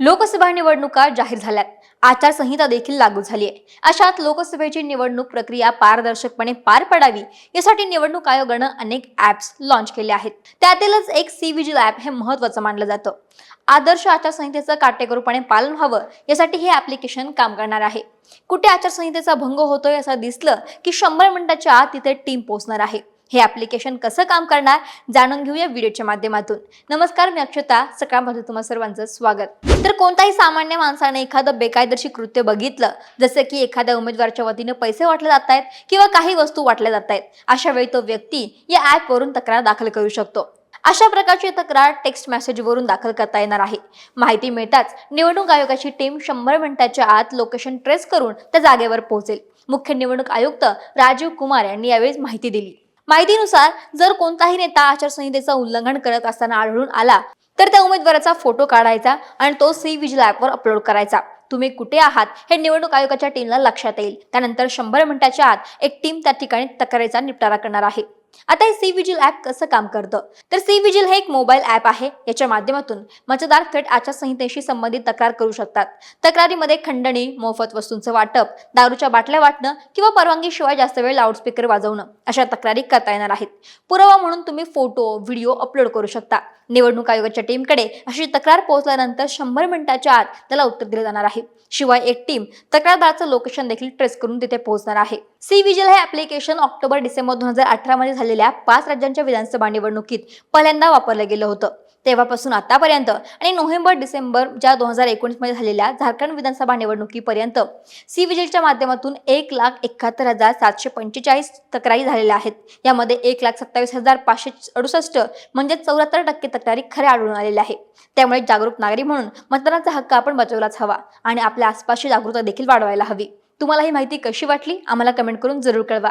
लोकसभा निवडणुका जाहीर झाल्यात आचारसंहिता देखील लागू झाली आहे. अशात लोकसभेची निवडणूक प्रक्रिया पारदर्शकपणे पार पडावी यासाठी निवडणूक आयोगानं अनेक ऍप्स लॉन्च केले आहेत. त्यातीलच एक सी विजिल ऍप हे महत्वाचं मानलं जातं. आदर्श आचारसंहितेचं काटेकोरपणे पालन व्हावं यासाठी हे ऍप्लिकेशन काम करणार आहे. कुठे आचारसंहितेचा भंग होतोय असं दिसलं की शंभर मिनिटाच्या आत तिथे टीम पोहोचणार आहे. हे ॲप्लिकेशन कसं काम करणार जाणून घेऊया व्हिडिओच्या माध्यमातून. नमस्कार मी अक्षता. सकाळमध्ये तुम्हा सर्वांचं स्वागत. तर कोणताही सामान्य माणसाने एखादं बेकायदेशीर कृत्य बघितलं जसं की एखाद्या उमेदवाराच्या वतीने पैसे वाटले जात आहेत किंवा काही वस्तू वाटल्या जात आहेत अशा वेळी तो व्यक्ती या ॲपवरून तक्रार दाखल करू शकतो. अशा प्रकारची तक्रार टेक्स्ट मेसेजवरून दाखल करता येणार आहे. माहिती मिळताच निवडणूक आयोगाची टीम शंभर मिनिटाच्या आत लोकेशन ट्रेस करून त्या जागेवर पोहोचेल. मुख्य निवडणूक आयुक्त राजीव कुमार यांनी यावेळी माहिती दिली. माहितीनुसार जर कोणताही नेता आचारसंहितेचं उल्लंघन करत असताना आढळून आला तर त्या उमेदवाराचा फोटो काढायचा आणि तो सी विजिल ॲपवर अपलोड करायचा. तुम्ही कुठे आहात हे निवडणूक आयोगाच्या टीमला लक्षात येईल. त्यानंतर शंभर मिनिटाच्या आत एक टीम त्या ठिकाणी तक्रारीचा निपटारा करणार आहे. आता हे सी विजिल ॲप कसं काम करतं? तर सी विजिल हे एक मोबाईल ॲप आहे याच्या माध्यमातून मतदार थेट आचारसंहितेशी संबंधित तक्रार करू शकतात. तक्रारीमध्ये खंडणी मोफत वस्तूंचं वाटप दारूच्या बाटल्या वाटणं किंवा परवानगीशिवाय जास्त वेळ लाऊडस्पीकर वाजवणं अशा तक्रारी करता येणार आहेत. पुरावा म्हणून तुम्ही फोटो व्हिडिओ अपलोड करू शकता. निवडणूक आयोगाच्या टीमकडे अशी तक्रार पोहोचल्यानंतर शंभर मिनिटाच्या आत त्याला उत्तर दिले जाणार आहे. शिवाय एक टीम तक्रारदाराचं लोकेशन देखील ट्रेस करून तिथे पोहोचणार आहे. सी विजिल हे ऍप्लिकेशन ऑक्टोबर डिसेंबर दोन हजार अठरा मध्ये झालेल्या पाच राज्यांच्या विधानसभा निवडणुकीत पहिल्यांदा वापरलं गेलं होतं. तेव्हापासून आतापर्यंत आणि नोव्हेंबर डिसेंबर ज्या दोन हजार एकोणीसमध्ये झालेल्या झारखंड विधानसभा निवडणुकीपर्यंत सी विजिलच्या माध्यमातून एक लाख एकाहत्तर हजार सातशे पंचेचाळीस तक्रारी झालेल्या आहेत. यामध्ये एक लाख सत्तावीस हजार पाचशे अडुसष्ट म्हणजे चौऱ्याहत्तर टक्के तक्रारी खऱ्या आढळून आलेल्या आहे त्यामुळे जागरूक नागरिक म्हणून मतदानाचा हक्क आपण बजावलाच हवा आणि आपल्या आसपासची जागरूकता देखील वाढवायला हवी. तुम्हाला ही माहिती कशी वाटली? आम्हाला कमेंट करून जरूर कळवा.